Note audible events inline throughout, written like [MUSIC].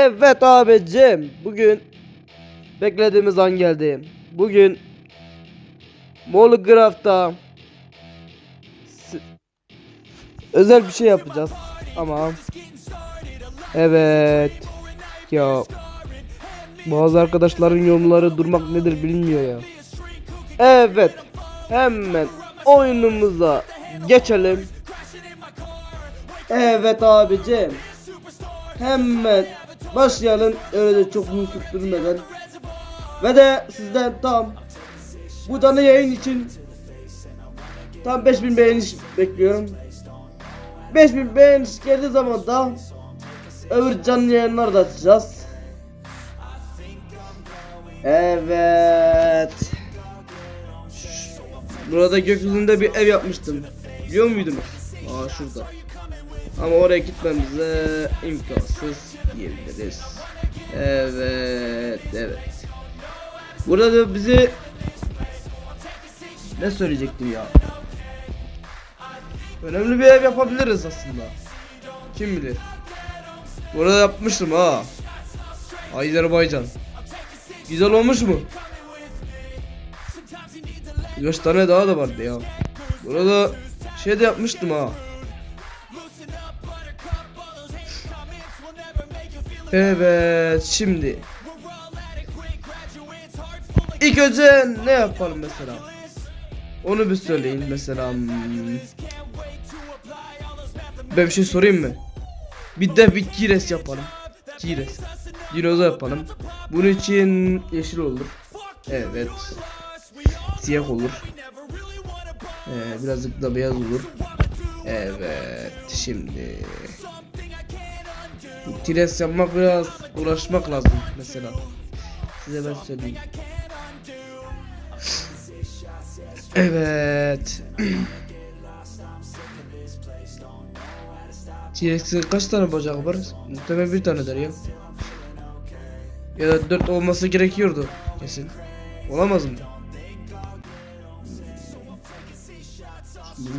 Evet abicim bugün beklediğimiz an geldi. Bugün Molograph'ta özel bir şey yapacağız ama evet ya bazı arkadaşların yorumları durmak nedir bilmiyor ya. Evet hemen oyunumuza geçelim. Evet abicim Hemen başlayalım öyle çok musluk durmadan. Ve de sizden tam bu canlı yayın için tam 5000 beğeniş bekliyorum. 5000 beğeniş geldiği zaman da öbür canlı yayınları da açacağız. Evet. Burada gökyüzünde bir ev yapmıştım. Biliyor muydunuz? Aa şurada. Ama oraya gitmemize imkansız diyebiliriz. Evet, evet. Burada da bizi ne söyleyecektim ya? Önemli bir ev yapabiliriz aslında. Kim bilir? Burada yapmıştım ha. Azerbaycan. Güzel olmuş mu? Birkaç tane daha da vardı ya. Burada şey de yapmıştım ha. Evet şimdi. İlk önce ne yapalım mesela? Onu bir söyleyin mesela. Ben bir şey sorayım mı? Bir de bir gires yapalım. Gires Dinoza yapalım. Bunun için yeşil olur. Evet. Siyah olur. Ee, Birazcık da beyaz olur. Evet şimdi Tires yapmak biraz uğraşmak lazım mesela. Size ben söyleyeyim. Evet. T-Rex'in kaç tane bacağı var? Muhtemelen bir tanedir ya. Ya da dört olması gerekiyordu kesin. Olamaz mı?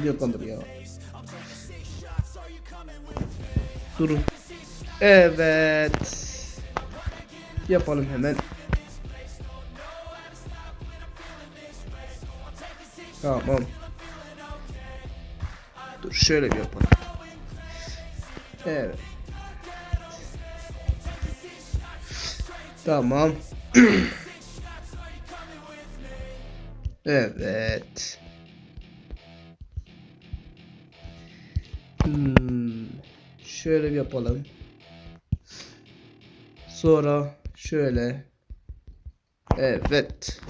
Yapandır ya. Durun. Evet. Yapalım hemen. Tamam. Dur şöyle bir yapalım. Evet. Tamam. [CLEARS THROAT] evet. Hmm. Şöyle bir yapalım. Sonra şöyle. Evet.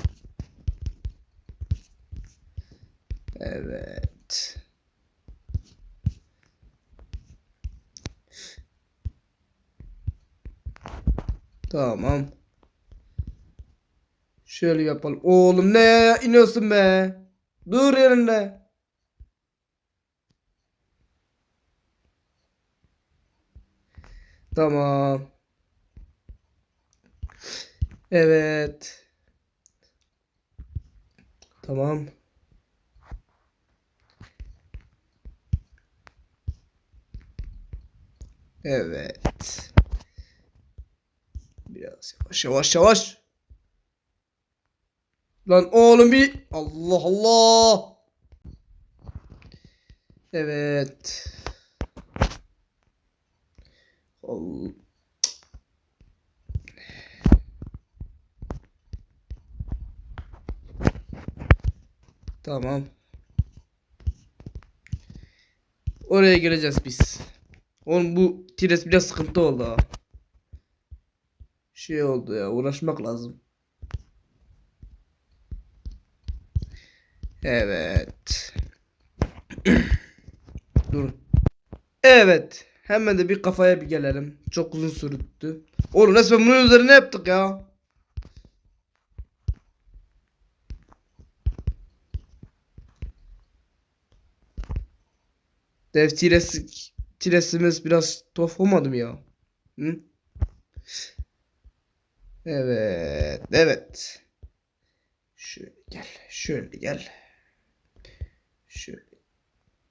Evet. Tamam. Şöyle yapalım. Oğlum ne iniyorsun be? Dur yerinde. Tamam. Evet. Tamam. Evet. Biraz yavaş yavaş yavaş. Lan oğlum bir Allah Allah. Evet. Allah. Tamam. Oraya geleceğiz biz. Oğlum bu Tires biraz sıkıntı oldu ha. Şey oldu ya uğraşmak lazım. Evet. [CLEARS THROAT] Dur. Evet. Hemen de bir kafaya bir gelelim. Çok uzun sürdü. Oğlum resmen bunun üzerine yaptık ya. Dev tiresimiz biraz tuhaf olmadı mı ya? Hı? Evet, evet. Şöyle gel, şöyle gel. Şöyle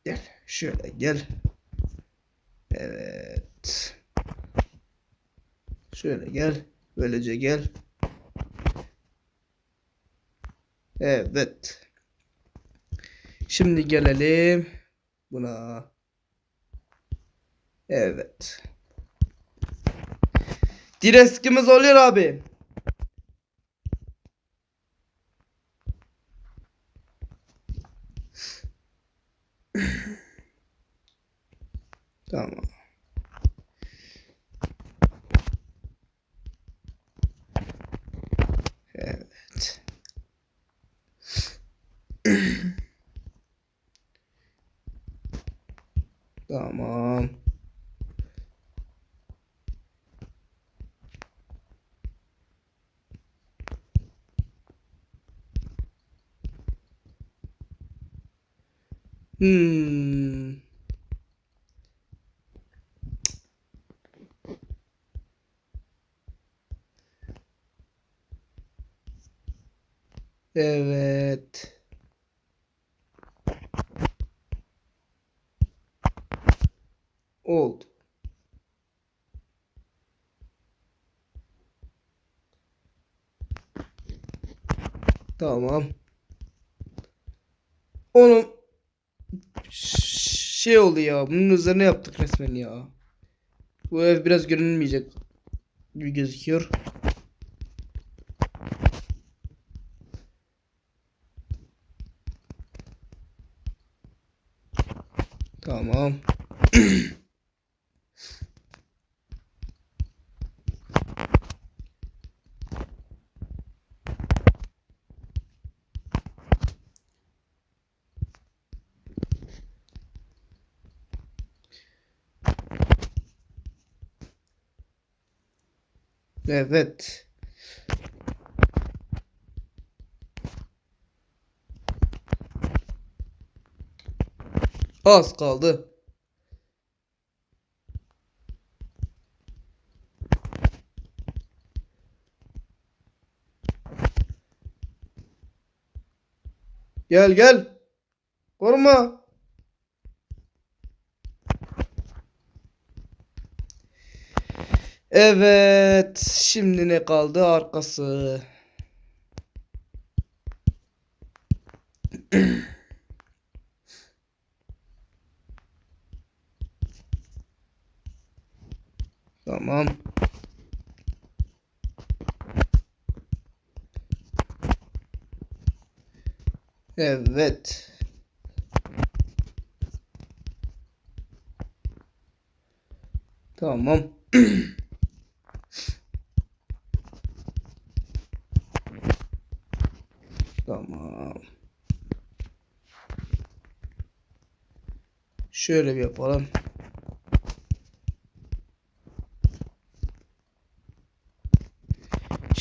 gel, şöyle gel. Evet. Şöyle gel, böylece gel. Evet. Şimdi gelelim buna. Evet. Direskimiz oluyor abi. Tamam. Tamam. Hmm. Evet. Oldu. Tamam. Onun şey oldu ya. Bunun üzerine yaptık resmen ya. Bu ev biraz görünmeyecek gibi gözüküyor. Tamam. [CLEARS THROAT] Evet. Az kaldı. Gel gel. Koruma. Evet. Şimdi ne kaldı? Arkası. [CLEARS THROAT] Tamam. Evet. Tamam. [CLEARS THROAT] Şöyle bir yapalım.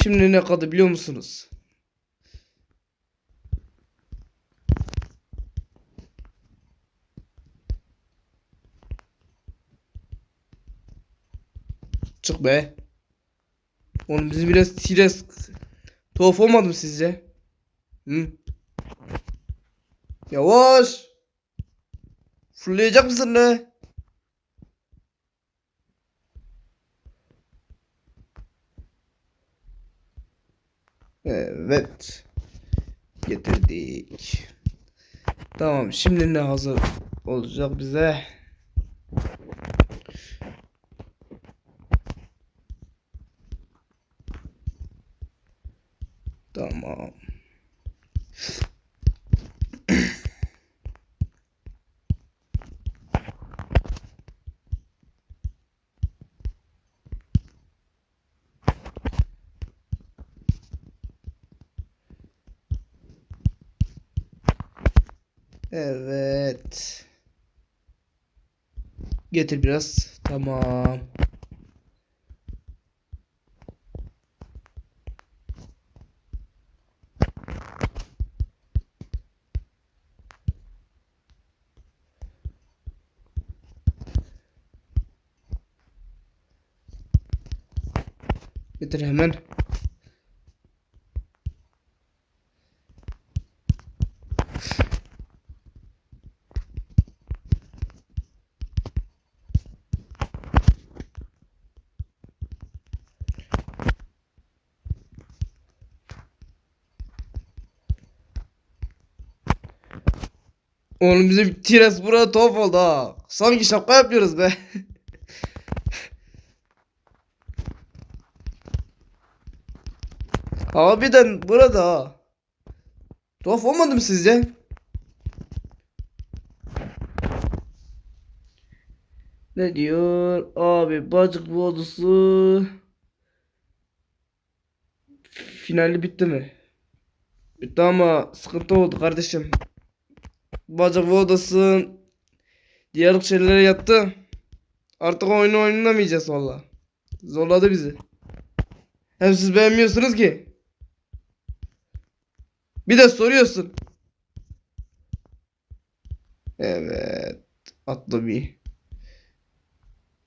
Şimdi ne kaldı biliyor musunuz? Çık be. Oğlum bizi biraz biraz tuhaf olmadı mı sizce? Hı? Yavaş. Fırlayacak mısın ne? Evet. Getirdik. Tamam şimdi ne hazır olacak bize? Tamam. Getir biraz. Tamam. Getir hemen. Oğlum bizim Tires burada tuhaf oldu ha. Sanki şaka yapıyoruz be. [LAUGHS] Harbiden burada ha. Tuhaf olmadı mı sizce? Ne diyor? Abi bacık bodusu finali bitti mi? Bitti ama sıkıntı oldu kardeşim. Bacak odası diğer şeylere yattı. Artık oyunu oynamayacağız valla. Zorladı bizi. Hem siz beğenmiyorsunuz ki. Bir de soruyorsun. Evet. Atla bir.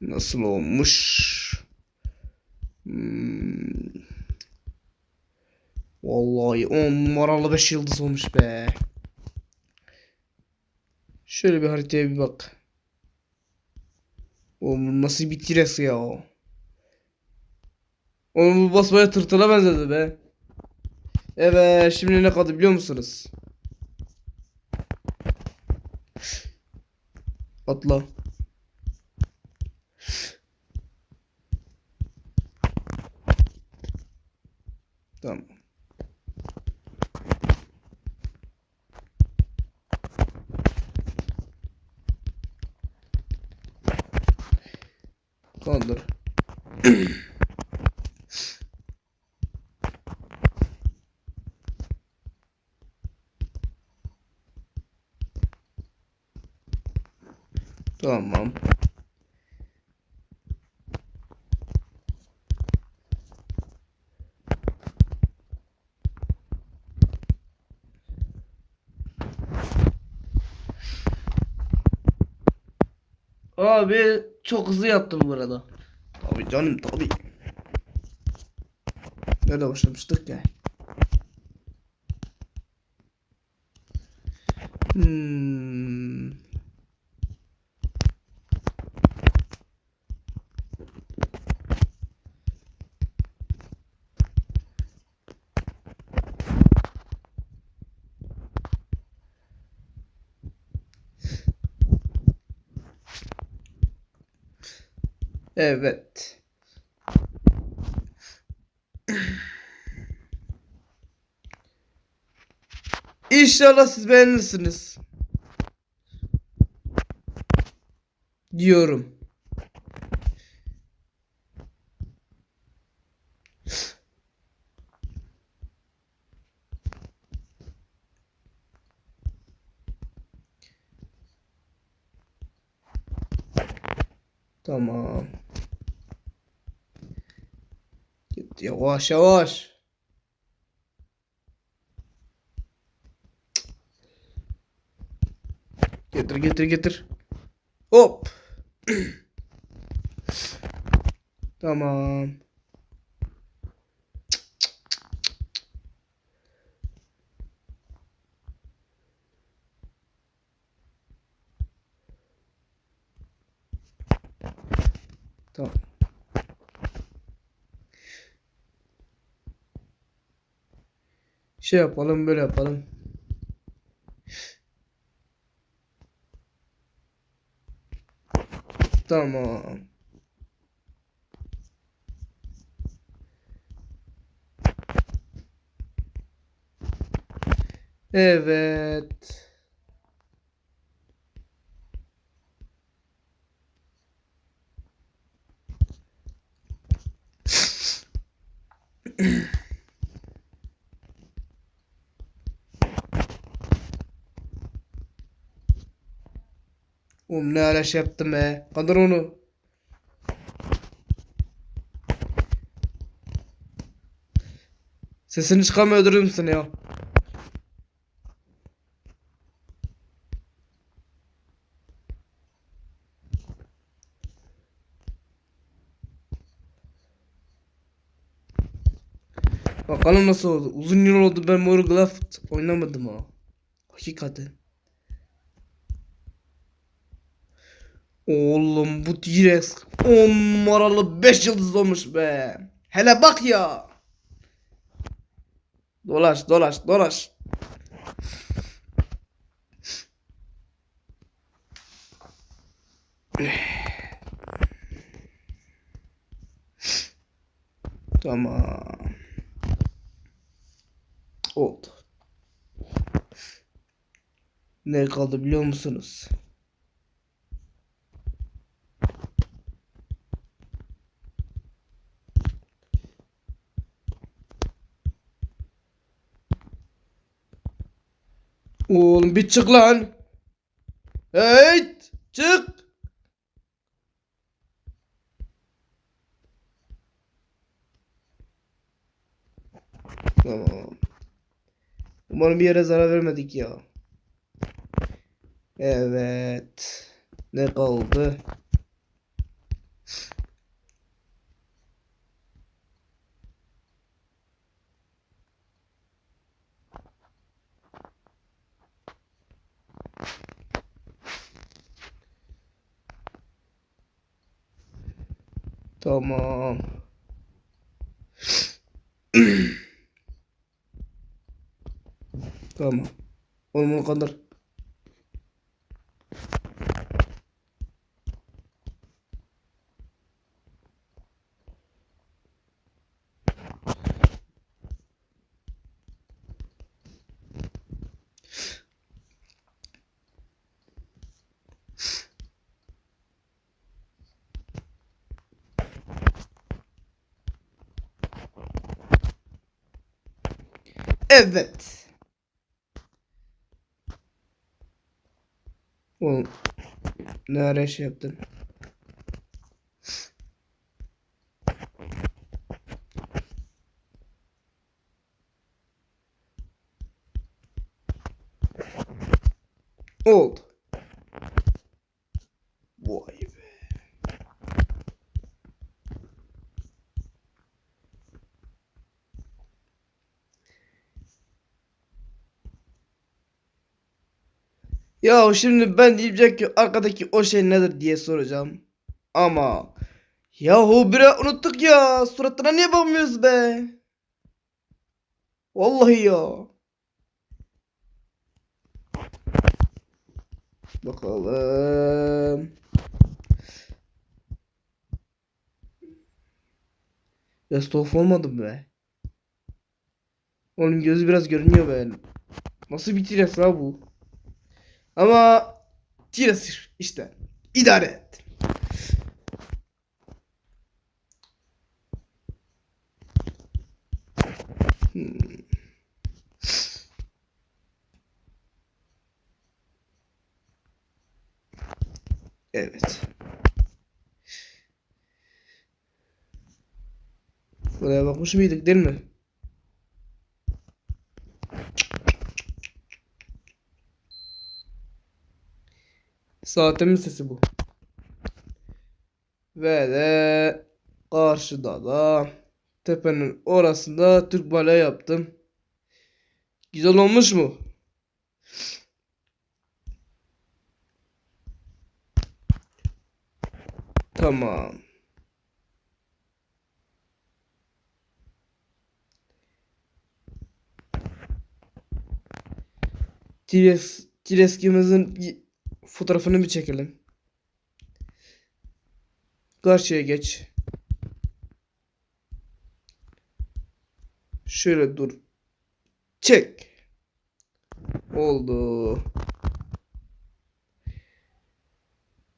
Nasıl olmuş? Hmm. Vallahi 10 numaralı 5 yıldız olmuş be. Şöyle bir haritaya bir bak. Oğlum nasıl bir tires ya o. Oğlum bu basmaya tırtıla benzedi be. Evet şimdi ne kaldı biliyor musunuz? Atla. Tamam. Kaldır. Tamam. Abi çok hızlı yaptım bu arada. Tabii canım tabii. Nerede başlamıştık ya? Hmm. Evet. İnşallah siz beğenirsiniz. Diyorum. Tamam. Git yavaş yavaş. Getir getir getir. Hop. tamam. Tamam. Şey yapalım böyle yapalım. Tamam. Evet. [SNIFFS] Oğlum ne ara şey yaptım be. Kaldır onu. Sesini çıkarma öldürürüm seni ya. Bakalım nasıl oldu. Uzun yıl oldu ben Mor Glaft oynamadım ha. Hakikaten. Oğlum bu T-Rex 10 numaralı 5 yıldız olmuş be. Hele bak ya. Dolaş dolaş dolaş. Tamam. Oldu. Ne kaldı biliyor musunuz? Oğlum bir çık lan. Hey, çık. Tamam. Umarım bir yere zarar vermedik ya. Evet. Ne kaldı? Tamam. [CLEARS THROAT] tamam. Oğlum onu kaldır. Evet. Oğlum ne ara şey yaptın? Oldu. Vay be. Ya şimdi ben diyecek ki arkadaki o şey nedir diye soracağım. Ama yahu bire unuttuk ya. Suratına niye bakmıyoruz be? Vallahi ya. Bakalım. Best of olmadım be. Oğlum gözü biraz görünüyor be. Nasıl bir tiras ha bu? Ama tiras işte. İdare et. Hmm. Evet. Buraya bakmış mıydık değil mi? Saatimin sesi bu. Ve de karşıda da tepenin orasında Türk bayrağı yaptım. Güzel olmuş mu? Tamam. Tires, Tireskimizin fotoğrafını bir çekelim. Karşıya geç. Şöyle dur. Çek. Oldu.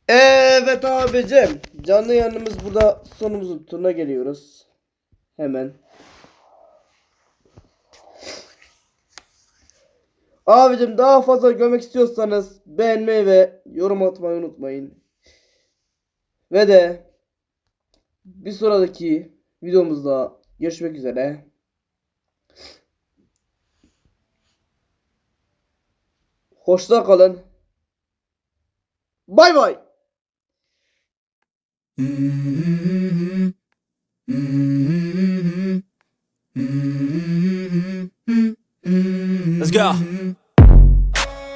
Evet abicim. Canlı yanımız burada sonumuzun turuna geliyoruz. Hemen. Abicim daha fazla görmek istiyorsanız beğenmeyi ve yorum atmayı unutmayın. Ve de bir sonraki videomuzda görüşmek üzere. Hoşça kalın. Bay bay. Let's go.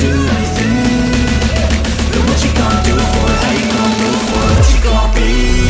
do for? How you gonna move for? What you gonna be?